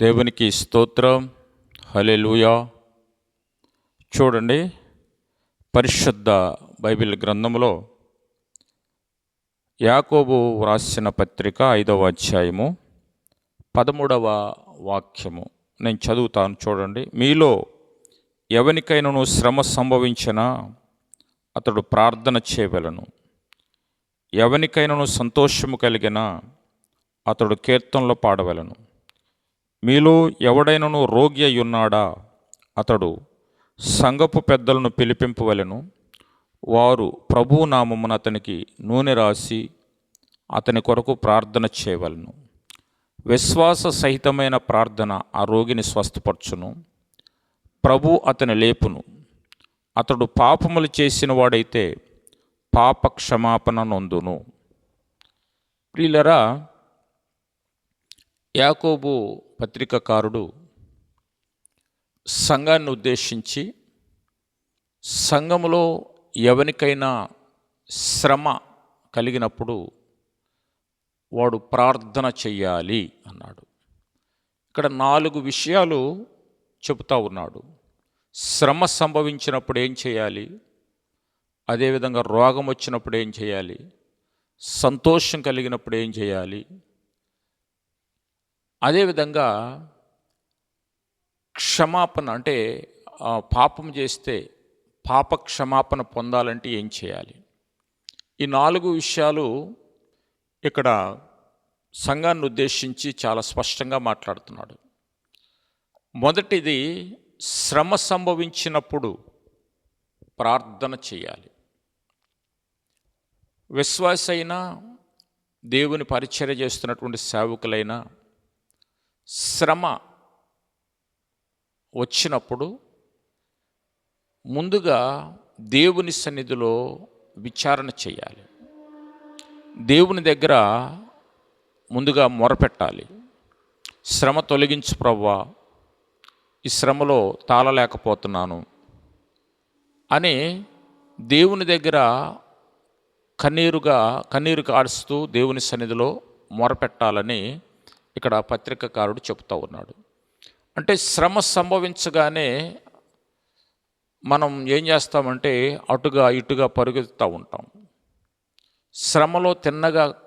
దేవునికి స్తోత్రం. హలెలుయా చూడండి పరిశుద్ధ బైబిల్ గ్రంథంలో యాకోబు వ్రాసిన పత్రిక ఐదవ అధ్యాయము పదమూడవ వాక్యము. నేను చదువుతాను చూడండి. మీలో ఎవరికైనాను శ్రమ సంభవించినా అతడు ప్రార్థన చేయవలను. ఎవరికైనాను సంతోషము కలిగినా అతడు కీర్తనలో పాడవలను. మీలో ఎవడైనను రోగి అయ్యున్నాడా? అతడు సంగపు పెద్దలను పిలిపింపవలెను. వారు ప్రభువు నామమున అతనికి నూనె రాసి అతని కొరకు ప్రార్థన చేయవలను. విశ్వాస సహితమైన ప్రార్థన ఆ రోగిని స్వస్థపరచును. ప్రభు అతని లేపును. అతడు పాపములు చేసిన వాడైతే పాప క్షమాపణ నొందును. ప్రియులరా యాకోబు పత్రికకారుడు సంఘాన్ని ఉద్దేశించి సంఘములో ఎవరికైనా శ్రమ కలిగినప్పుడు వాడు ప్రార్థన చెయ్యాలి అన్నాడు. ఇక్కడ నాలుగు విషయాలు చెబుతా ఉన్నాడు. శ్రమ సంభవించినప్పుడు ఏం చేయాలి అదేవిధంగా రోగం వచ్చినప్పుడు ఏం చేయాలి సంతోషం కలిగినప్పుడు ఏం చేయాలి అదేవిధంగా క్షమాపణ అంటే పాపం చేస్తే పాప క్షమాపణ పొందాలంటే ఏం చేయాలి? ఈ నాలుగు విషయాలు ఇక్కడ సంఘాన్ని ఉద్దేశించి చాలా స్పష్టంగా మాట్లాడుతున్నాడు. మొదటిది శ్రమ సంభవించినప్పుడు ప్రార్థన చేయాలి. విశ్వాసైనా దేవుని పరిచర్య చేస్తున్నటువంటి సేవకులైనా శ్రమ వచ్చినప్పుడు ముందుగా దేవుని సన్నిధిలో విచారణ చేయాలి. దేవుని దగ్గర ముందుగా మొరపెట్టాలి. శ్రమ తొలగించు ప్రవ్వా ఈ శ్రమలో తాళలేకపోతున్నాను అని దేవుని దగ్గర కన్నీరుగా కన్నీరు కాడుస్తూ దేవుని సన్నిధిలో మొరపెట్టాలని ఇక్కడ పత్రికకారుడు చెప్తా ఉన్నాడు. అంటే శ్రమ సంభవించగానే మనం ఏం చేస్తామంటే అటుగా ఇటుగా పరుగెత్తుతూ ఉంటాం. శ్రమలో తిన్నగా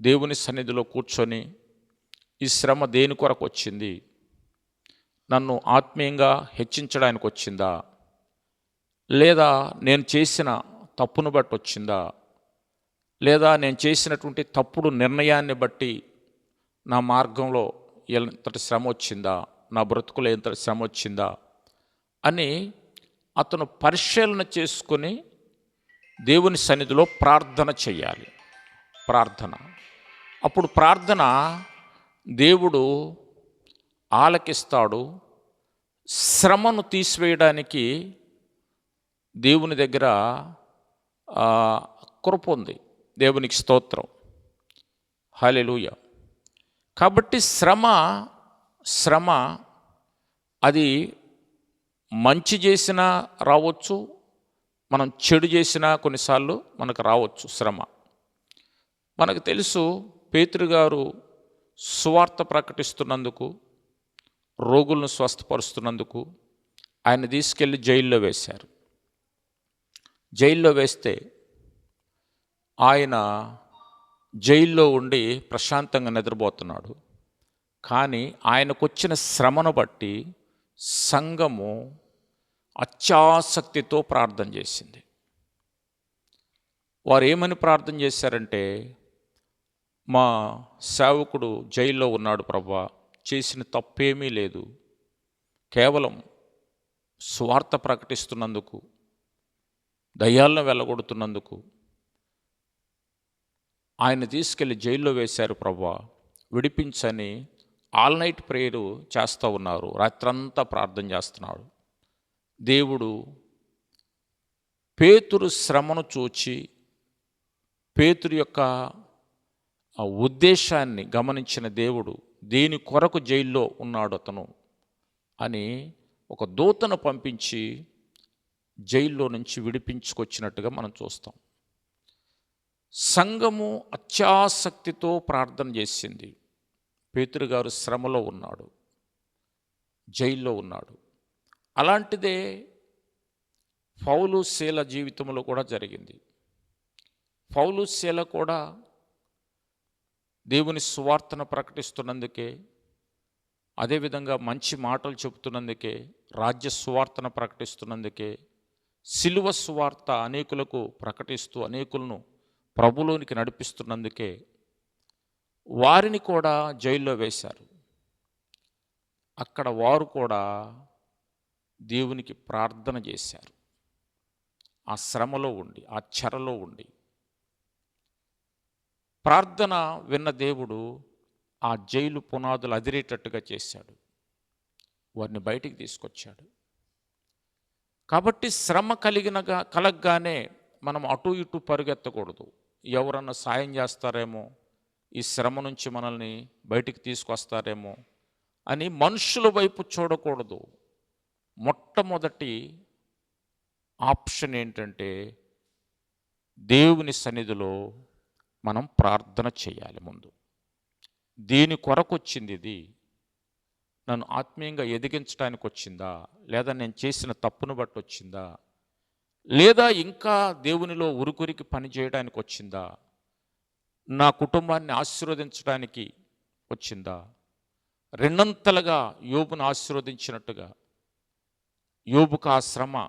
దేవుని సన్నిధిలో కూర్చొని ఈ శ్రమ దేని కొరకు వచ్చింది? నన్ను ఆత్మీయంగా హెచ్చించడానికి వచ్చిందా? లేదా నేను చేసిన తప్పును బట్టి వచ్చిందా? లేదా నేను చేసినటువంటి తప్పుడు నిర్ణయాన్ని బట్టి నా మార్గంలో ఎంతటి శ్రమ వచ్చిందా? నా బ్రతుకులో ఎంత శ్రమ వచ్చిందా? అని అతను పరిశీలన చేసుకొని దేవుని సన్నిధిలో ప్రార్థన చేయాలి. ప్రార్థన. అప్పుడు ప్రార్థన దేవుడు ఆలకిస్తాడు. శ్రమను తీసివేయడానికి దేవుని దగ్గర కృప ఉంది. దేవునికి స్తోత్రం. హాలెలుయా కాబట్టి శ్రమ శ్రమ అది మంచి చేసినా రావచ్చు మనం చెడు చేసినా కొన్నిసార్లు మనకు రావచ్చు శ్రమ. మనకు తెలుసు పేతృగారు సువార్త ప్రకటిస్తున్నందుకు రోగులను స్వస్థపరుస్తున్నందుకు ఆయన తీసుకెళ్ళి జైల్లో వేశారు. జైల్లో వేస్తే ఆయన జైల్లో ఉండి ప్రశాంతంగా నిద్రపోతున్నాడు. కానీ ఆయనకు వచ్చిన శ్రమను బట్టి సంఘము అత్యాసక్తితో ప్రార్థన చేసింది. వారు ఏమని ప్రార్థన చేశారంటే మా సేవకుడు జైల్లో ఉన్నాడు ప్రభా చేసిన తప్పేమీ లేదు. కేవలం స్వార్థ ప్రకటిస్తున్నందుకు దయ్యాలను వెళ్ళగొడుతున్నందుకు ఆయన తీసుకెళ్ళి జైల్లో వేశారు ప్రభా. విడిపించని ఆల్ నైట్ ప్రేయరు చేస్తూ ఉన్నారు. రాత్రంతా ప్రార్థన చేస్తున్నాడు. దేవుడు పేతురు శ్రమను చూచి పేతురు యొక్క ఉద్దేశాన్ని గమనించిన దేవుడు దేని కొరకు జైల్లో ఉన్నాడు అతను? అని ఒక దూతను పంపించి జైల్లో నుంచి విడిపించుకొచ్చినట్టుగా మనం చూస్తాం. సంఘము అత్యాసక్తితో ప్రార్థన చేసింది. పేతురు గారు శ్రమలో ఉన్నాడు. జైల్లో ఉన్నాడు. అలాంటిదే పౌలు శీల జీవితంలో కూడా జరిగింది. పౌలు శీల కూడా దేవుని సువార్తను ప్రకటిస్తున్నందుకే అదేవిధంగా మంచి మాటలు చెబుతున్నందుకే రాజ్య సువార్తను ప్రకటిస్తున్నందుకే సిలువ సువార్త అనేకులకు ప్రకటిస్తూ అనేకులను ప్రభులోనికి నడిపిస్తున్నందుకే వారిని కూడా జైల్లో వేశారు. అక్కడ వారు కూడా దేవునికి ప్రార్థన చేశారు. ఆ శ్రమలో ఉండి ఆ చెరలో ఉండి. ప్రార్థన విన్న దేవుడు ఆ జైలు పునాదులు అదిరేటట్టుగా చేశాడు. వారిని బయటికి తీసుకొచ్చాడు. కాబట్టి శ్రమ కలిగినగా కలగగానే మనం అటు ఇటు పరుగెత్తకూడదు. ఎవరన్నా సాయం చేస్తారేమో ఈ శ్రమ నుంచి మనల్ని బయటికి తీసుకొస్తారేమో అని మనుషుల వైపు చూడకూడదు. మొట్టమొదటి ఆప్షన్ ఏంటంటే దేవుని సన్నిధిలో మనం ప్రార్థన చేయాలి ముందు. దీని కొరకు వచ్చింది ఇది. నన్ను ఆత్మీయంగా ఎదిగించడానికి వచ్చిందా? లేదా నేను చేసిన తప్పును బట్టి వచ్చిందా? లేదా ఇంకా దేవునిలో ఉరుకురికి పని చేయడానికి వచ్చిందా? నా కుటుంబాన్ని ఆశీర్వదించడానికి వచ్చిందా? రెండంతలుగా యోబును ఆశీర్వదించినట్టుగా. యోబుకు ఆ శ్రమ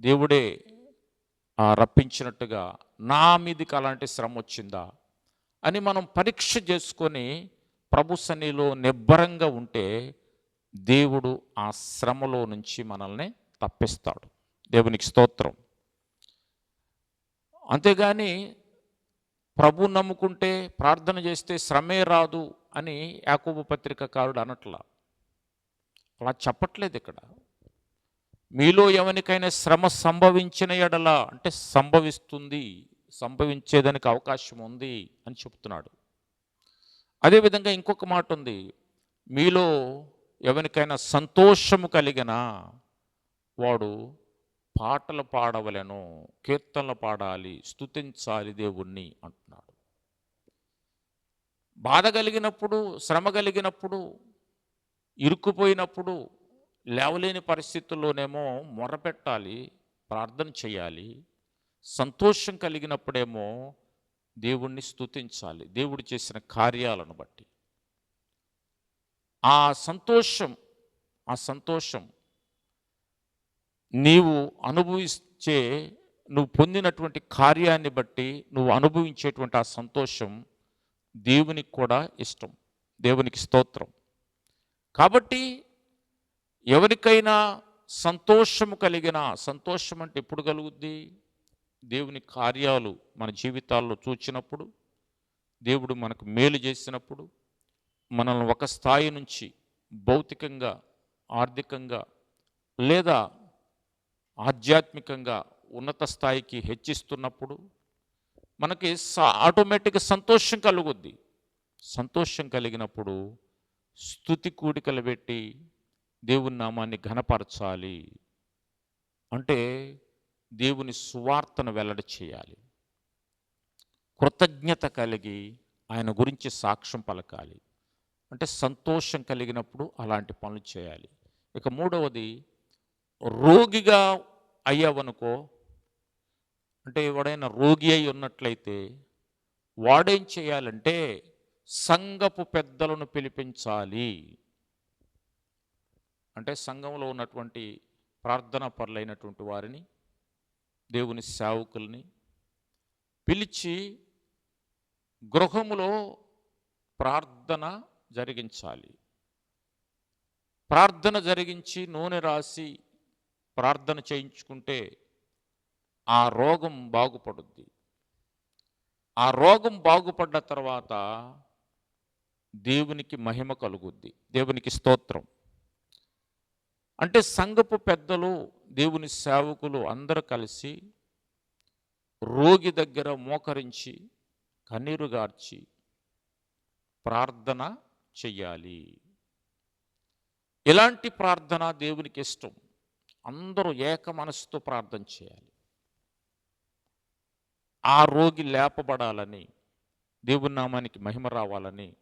దేవుడే రప్పించినట్టుగా నా మీదకి అలాంటి శ్రమ వచ్చిందా? అని మనం పరీక్ష చేసుకొని ప్రభు సన్నిలో నిబ్బరంగా ఉంటే దేవుడు ఆ శ్రమలో నుంచి మనల్ని తప్పిస్తాడు. దేవునికి స్తోత్రం. అంతేగాని ప్రభు నమ్ముకుంటే ప్రార్థన చేస్తే శ్రమే రాదు అని యాకోబు పత్రికకారుడు అనట్లా. అలా చెప్పట్లేదు ఇక్కడ. మీలో ఎవరికైనా శ్రమ సంభవించిన ఎడల అంటే సంభవిస్తుంది సంభవించేదానికి అవకాశం ఉంది అని చెప్తున్నాడు. అదేవిధంగా ఇంకొక మాట ఉంది. మీలో ఎవరికైనా సంతోషము కలిగిన వాడు పాటలు పాడవలను కీర్తనలు పాడాలి స్తుతించాలి దేవుణ్ణి అంటున్నాడు. బాధ కలిగినప్పుడు శ్రమ కలిగినప్పుడు ఇరుక్కుపోయినప్పుడు లేవలేని పరిస్థితుల్లోనేమో మొరపెట్టాలి ప్రార్థన చేయాలి సంతోషం కలిగినప్పుడేమో దేవుణ్ణి స్తుతించాలి దేవుడు చేసిన కార్యాలను బట్టి. ఆ సంతోషం ఆ సంతోషం నీవు అనుభవించే నువ్వు పొందినటువంటి కార్యాన్ని బట్టి నువ్వు అనుభవించేటువంటి ఆ సంతోషం దేవునికి కూడా ఇష్టం. దేవునికి స్తోత్రం. కాబట్టి ఎవరికైనా సంతోషము కలిగిన సంతోషం అంటే ఎప్పుడు కలుగుద్ది? దేవుని కార్యాలు మన జీవితాల్లో చూచినప్పుడు దేవుడు మనకు మేలు చేసినప్పుడు మనల్ని ఒక స్థాయి నుంచి భౌతికంగా ఆర్థికంగా లేదా ఆధ్యాత్మికంగా ఉన్నత స్థాయికి హెచ్చిస్తున్నప్పుడు మనకి స- ఆటోమేటిక్గా సంతోషం కలుగుద్ది. సంతోషం కలిగినప్పుడు స్థుతి కూడికలు పెట్టి దేవుని నామాన్ని ఘనపరచాలి. అంటే దేవుని సువార్తను వెల్లడి చేయాలి. కృతజ్ఞత కలిగి ఆయన గురించి సాక్ష్యం పలకాలి. అంటే సంతోషం కలిగినప్పుడు అలాంటి పనులు చేయాలి. ఇక మూడవది రోగిగా అయ్యావనుకో అంటే ఎవడైనా రోగి అయి ఉన్నట్లయితే వాడేం చేయాలంటే సంఘపు పెద్దలను పిలిపించాలి. అంటే సంఘంలో ఉన్నటువంటి ప్రార్థనా పరులైనటువంటి వారిని దేవుని సేవకుల్ని పిలిచి గృహములో ప్రార్థన జరిగించాలి. ప్రార్థన జరిగించి నూనె రాసి ప్రార్థన చేయించుకుంటే ఆ రోగం బాగుపడుద్ది. ఆ రోగం బాగుపడ్డ తర్వాత దేవునికి మహిమ కలుగుద్ది. దేవునికి స్తోత్రం. అంటే సంఘపు పెద్దలు దేవుని సేవకులు అందరూ కలిసి రోగి దగ్గర మోకరించి కన్నీరు గార్చి ప్రార్థన చెయ్యాలి. ఇలాంటి ప్రార్థన దేవునికి ఇష్టం. అందరూ ఏక మనసుతో ప్రార్థన చేయాలి. ఆ రోగి లేపబడాలని దేవుని నామానికి మహిమ రావాలని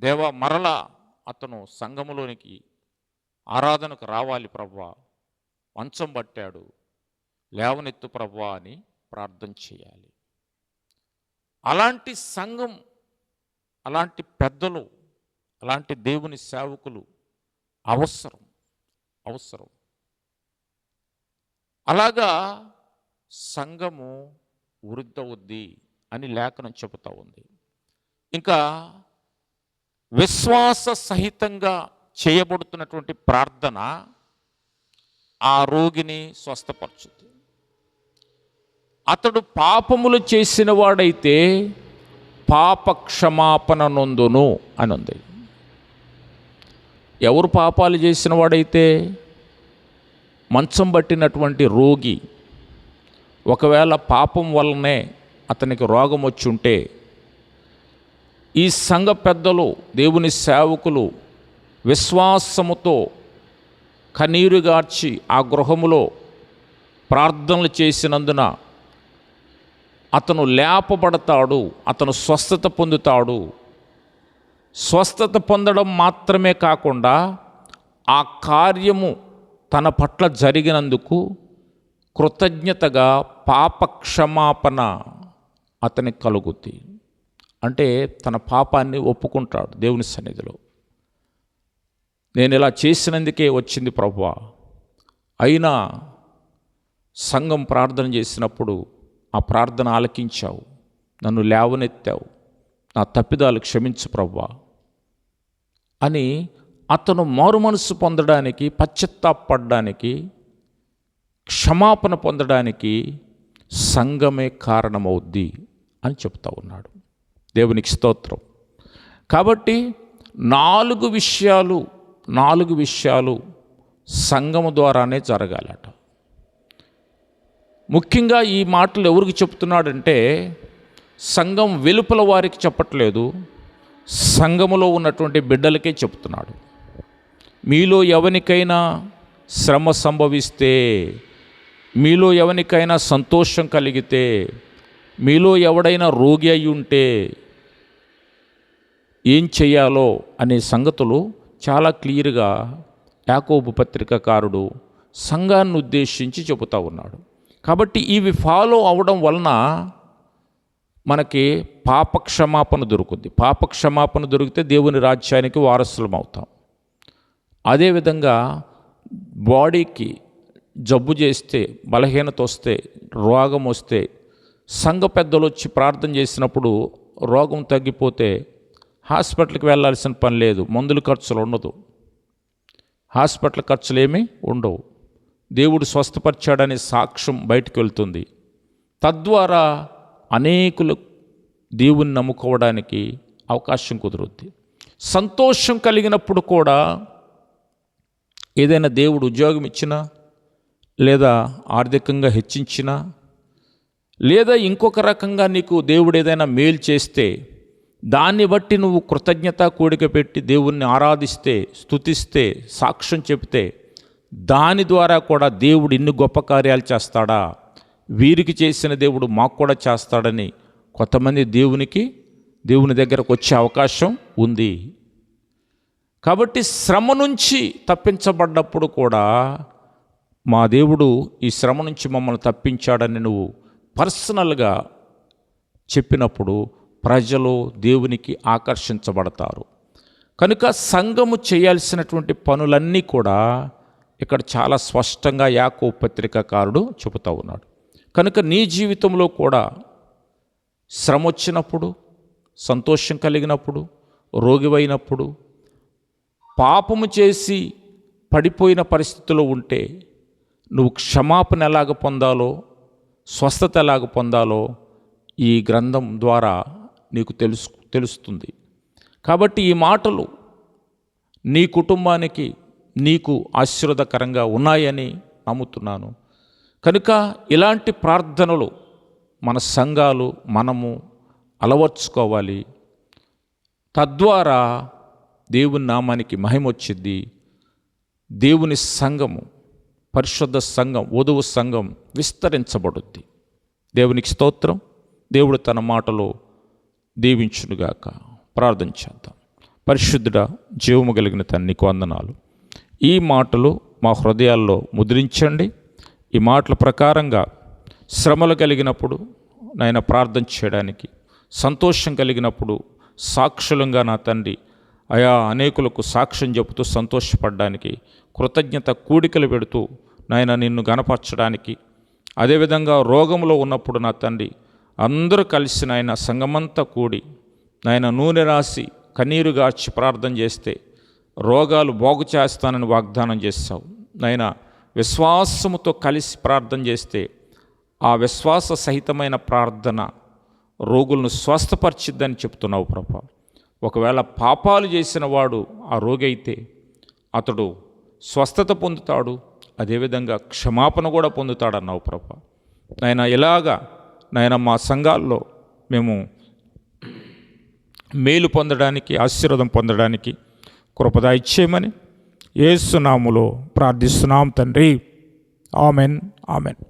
దేవ మరలా అతను సంఘములోనికి ఆరాధనకు రావాలి ప్రవ్వా మంచం పట్టాడు లేవనెత్తు ప్రవ్వా అని ప్రార్థన చేయాలి. అలాంటి సంఘం అలాంటి పెద్దలు అలాంటి దేవుని సేవకులు అవసరం అవసరం. అలాగా సంఘము వృద్ధవుద్ది అని లేఖనం చెబుతూ ఉంది. ఇంకా విశ్వాస సహితంగా చేయబడుతున్నటువంటి ప్రార్థన ఆ రోగిని స్వస్థపరచుద్ది. అతడు పాపములు చేసిన వాడైతే పాప క్షమాపణ నొందును అని ఉంది ఎవరు పాపాలు చేసిన వాడైతే మంచం పట్టినటువంటి రోగి ఒకవేళ పాపం వల్లనే అతనికి రోగం వచ్చి ఉంటే ఈ సంఘ పెద్దలు దేవుని సేవకులు విశ్వాసముతో కన్నీరుగార్చి ఆ గృహములో ప్రార్థనలు చేసినందున అతను లేపబడతాడు అతను స్వస్థత పొందుతాడు. స్వస్థత పొందడం మాత్రమే కాకుండా ఆ కార్యము తన పట్ల జరిగినందుకు కృతజ్ఞతగా పాప క్షమాపణ అతనికి కలుగుద్ది. అంటే తన పాపాన్ని ఒప్పుకుంటాడు దేవుని సన్నిధిలో. నేను ఇలా చేసినందుకే వచ్చింది ప్రభు అయినా సంఘం ప్రార్థన చేసినప్పుడు ఆ ప్రార్థన ఆలకించావు. నన్ను లేవనెత్తావు. నా తప్పిదాలు క్షమించు ప్రవ్వా అని అతను మారు మనసు పొందడానికి పశ్చత్తాపడడానికి క్షమాపణ పొందడానికి సంఘమే కారణమవుద్ది అని చెప్తా ఉన్నాడు. దేవునికి స్తోత్రం. కాబట్టి నాలుగు విషయాలు నాలుగు విషయాలు సంఘము ద్వారానే జరగాలట. ముఖ్యంగా ఈ మాటలు ఎవరికి చెప్తున్నాడంటే సంఘం వెలుపల వారికి చెప్పట్లేదు సంఘములో ఉన్నటువంటి బిడ్డలకే చెప్తున్నాడు. మీలో ఎవరికైనా శ్రమ సంభవిస్తే మీలో ఎవరికైనా సంతోషం కలిగితే మీలో ఎవడైనా రోగి అయి ఉంటే ఏం చేయాలో అనే సంగతులు చాలా క్లియర్గా యాకోబు పత్రికకారుడు సంఘాన్ని ఉద్దేశించి చెబుతా ఉన్నాడు. కాబట్టి ఇవి ఫాలో అవడం వలన మనకి పాపక్షమాపణ దొరుకుద్ది. పాపక్షమాపణ దొరికితే దేవుని రాజ్యానికి వారసులం అవుతాం. అదేవిధంగా బాడీకి జబ్బు చేస్తే బలహీనత వస్తే రోగం వస్తే సంఘ పెద్దలు వచ్చి ప్రార్థన చేసినప్పుడు రోగం తగ్గిపోతే హాస్పిటల్కి వెళ్ళాల్సిన పని లేదు మందుల ఖర్చులు ఉండదు. హాస్పిటల్ ఖర్చులు ఏమీ ఉండవు. దేవుడు స్వస్థపరిచాడనే సాక్ష్యం బయటకు వెళ్తుంది. తద్వారా అనేకులు దేవుని నమ్ముకోవడానికి అవకాశం కుదురుద్ది. సంతోషం కలిగినప్పుడు కూడా ఏదైనా దేవుడు ఉద్యోగం ఇచ్చినా లేదా ఆర్థికంగా హెచ్చించినా లేదా ఇంకొక రకంగా నీకు దేవుడు ఏదైనా మేలు చేస్తే దాన్ని బట్టి నువ్వు కృతజ్ఞత కూడిక పెట్టి దేవుణ్ణి ఆరాధిస్తే స్తుతిస్తే సాక్ష్యం చెప్తే దాని ద్వారా కూడా దేవుడు ఇన్ని గొప్ప కార్యాలు చేస్తాడా? వీరికి చేసిన దేవుడు మాకు కూడా చేస్తాడని కొంతమంది దేవునికి దేవుని దగ్గరకు వచ్చే అవకాశం ఉంది. కాబట్టి శ్రమ నుంచి తప్పించబడ్డప్పుడు కూడా మా దేవుడు ఈ శ్రమ నుంచి మమ్మల్ని తప్పించాడని నువ్వు పర్సనల్గా చెప్పినప్పుడు ప్రజలు దేవునికి ఆకర్షించబడతారు. కనుక సంఘము చేయాల్సినటువంటి పనులన్నీ కూడా ఇక్కడ చాలా స్పష్టంగా యాకో పత్రికాకారుడు చెబుతూ ఉన్నాడు. కనుక నీ జీవితంలో కూడా శ్రమ వచ్చినప్పుడు సంతోషం కలిగినప్పుడు రోగివైనప్పుడు పాపము చేసి పడిపోయిన పరిస్థితిలో ఉంటే నువ్వు క్షమాపణ ఎలాగ పొందాలో స్వస్థత ఎలాగ పొందాలో ఈ గ్రంథం ద్వారా నీకు తెలుసు తెలుస్తుంది. కాబట్టి ఈ మాటలు నీ కుటుంబానికి నీకు ఆశీర్వదకరంగా ఉన్నాయని నమ్ముతున్నాను. కనుక ఇలాంటి ప్రార్థనలు మన సంఘాలు మనము అలవర్చుకోవాలి. తద్వారా దేవుని నామానికి మహిమొచ్చింది. దేవుని సంఘము పరిశుద్ధ సంఘం వధువు సంఘం విస్తరించబడుద్ది. దేవునికి స్తోత్రం. దేవుడు తన మాటలో దీవించునుగాక. ప్రార్థన చేద్దాం. పరిశుద్ధుడ జీవము కలిగిన తన్నికి వందనాలు. ఈ మాటలు మా హృదయాల్లో ముద్రించండి. ఈ మాటల ప్రకారంగా శ్రమలు కలిగినప్పుడు నాయన ప్రార్థన చేయడానికి సంతోషం కలిగినప్పుడు సాక్షులంగా నా తండ్రి అయా అనేకులకు సాక్ష్యం చెబుతూ సంతోషపడడానికి కృతజ్ఞత కూడికలు పెడుతూ నాయన నిన్ను గనపరచడానికి అదేవిధంగా రోగంలో ఉన్నప్పుడు నా తండ్రి అందరూ కలిసి నాయన సంగమంతా కూడి నాయన నూనె రాసి కన్నీరు గార్చి ప్రార్థన చేస్తే రోగాలు బాగు చేస్తానని వాగ్దానం చేస్తావు. నాయన విశ్వాసముతో కలిసి ప్రార్థన చేస్తే ఆ విశ్వాస సహితమైన ప్రార్థన రోగులను స్వస్థపరిచిద్దని చెప్తున్నావు ప్రభా. ఒకవేళ పాపాలు చేసిన వాడు ఆ రోగి అయితే అతడు స్వస్థత పొందుతాడు అదేవిధంగా క్షమాపణ కూడా పొందుతాడన్నావు ప్రభ. నాయన ఇలాగా నాయన మా సంఘాల్లో మేము మేలు పొందడానికి ఆశీర్వాదం పొందడానికి కృపద ఇచ్చేయమని ఏసునాములో ప్రార్థిస్తున్నాం తండ్రి. Amen amen.